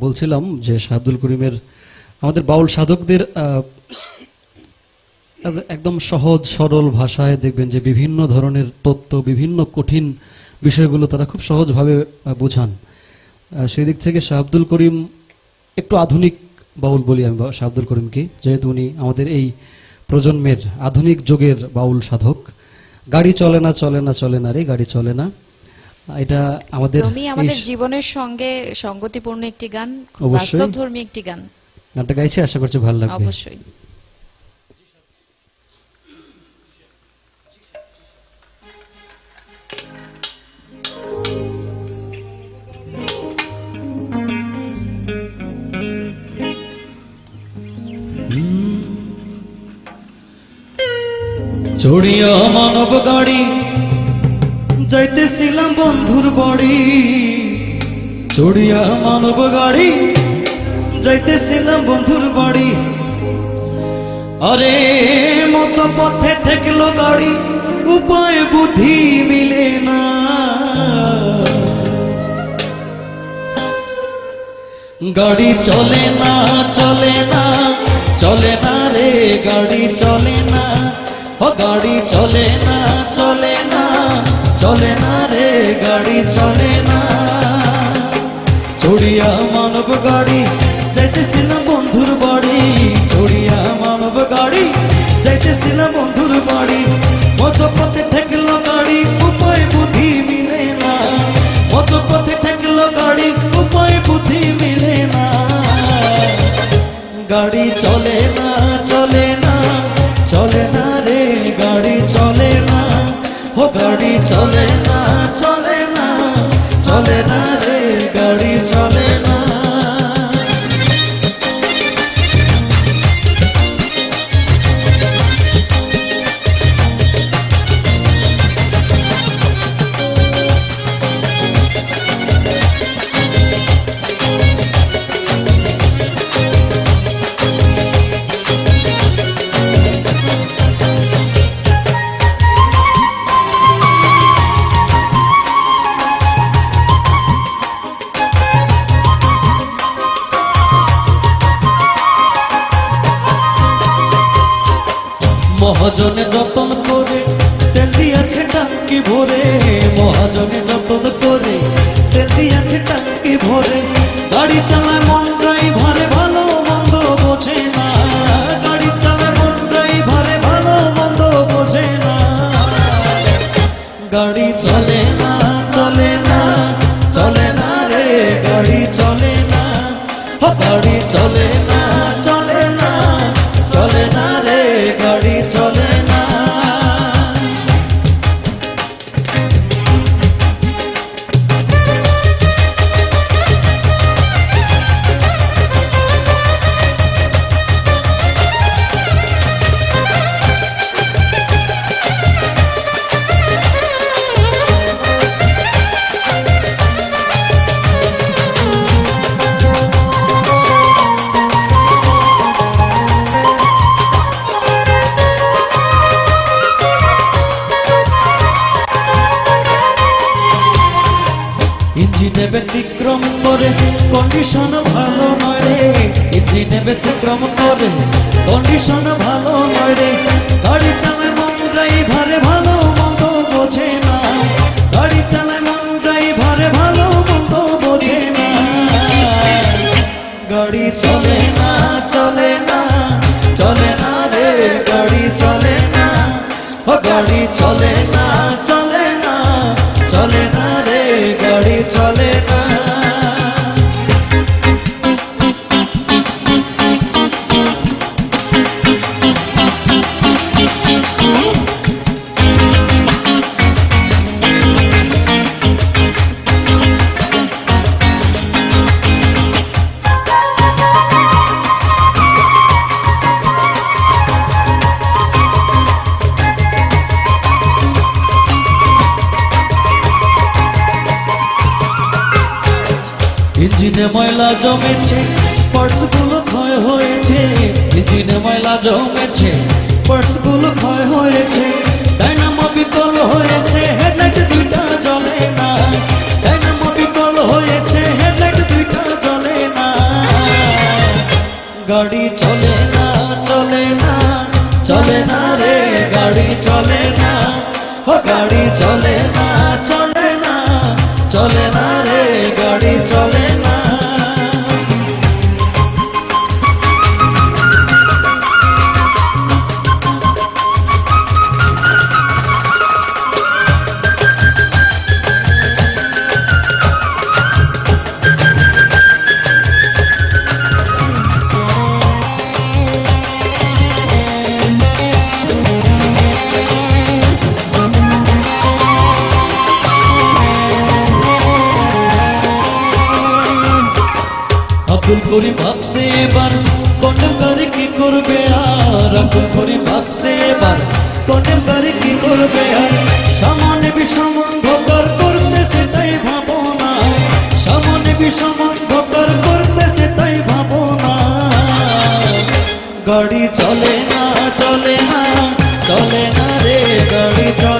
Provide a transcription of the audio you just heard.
বলছিলাম যে শাহ আব্দুল করিমের, আমাদের বাউল সাধকদের একদম সহজ, সরল ভাষায় দেখবেন যে বিভিন্ন ধরনের তত্ত্ব, বিভিন্ন কঠিন বিষয়গুলো তারা খুব সহজভাবে বোঝান। সেই দিক থেকে শাহ আব্দুল করিম একটু আধুনিক বাউল বলি আমি, বা- শাহ আব্দুল করিমকে যেহেতু উনি আমাদের এই প্রজন্মের আধুনিক যুগের বাউল সাধক। গাড়ি চলে না চলে না চলে না রে, গাড়ি চলে না। এটা আমাদের এই আমাদের জীবনের সঙ্গে সঙ্গতিপূর্ণ একটি গান। বাস্তবধর্মী একটি গান। গানটা গাইছি আশা করছি ভালো লাগবে। অবশ্যই। চড়িয়া মানব গাড়ি যাইতেছিলাম বন্ধুর বাড়ি। চড়িয়া মানব গাড়ি। যাইতেছিলাম বন্ধুর বাড়ি। আরে, মত পথে ঠেকলো গাড়ি। উপায় বুদ্ধি মিলে না। গাড়ি চলে না চলে না চলে না রে, গাড়ি চলে না। ও গাড়ি চলে না। চলে না রে গাড়ি চলে না। চড়িয়া চলে মহাজনে যতন করে, তেল দিয়েছে টাঙ্কি ভরে। মহাজনে যতন করে, তেল দিয়েছে টাঙ্কি ভরে। গাড়ি চালায় মন ভরে ভালো ইঞ্জিনে ব্যতিক্রম করে কন্ডিশন ভালো নয় রে। ইঞ্জিনে ব্যতিক্রম করে কন্ডিশন ভালো নয় রে। গাড়ি চালায় মন ড্রাইভারে, ভালো মন্দ বোঝে না। গাড়ি চালায় মন ড্রাইভারে, ভালো মন্দ বোঝে না। গাড়ি চলে না চলে না চলে না রে। গাড়ি চলে না, ও গাড়ি চলে না, চলে ইঞ্জিনে ময়লা জমেছে পার্টসগুলো ক্ষয় হয়েছে। ইঞ্জিনে ময়লা জমেছে পার্টসগুলো ক্ষয় হয়েছে ডাইনামো বিকল হয়েছে। করিম ভাবছে এবার কন্টেম্পারি কি করবে আর? আব্দুল করিম ভাবছে এবার কন্টেম্পারি কি করবে আর? সামনে বিষমন্ধ কর করতেছে তাই ভাবো না সামনে বিষমন্ধ কর করতেছে তাই ভাবো না গাড়ি চলে না চলে না চলে না রে, গাড়ি চলে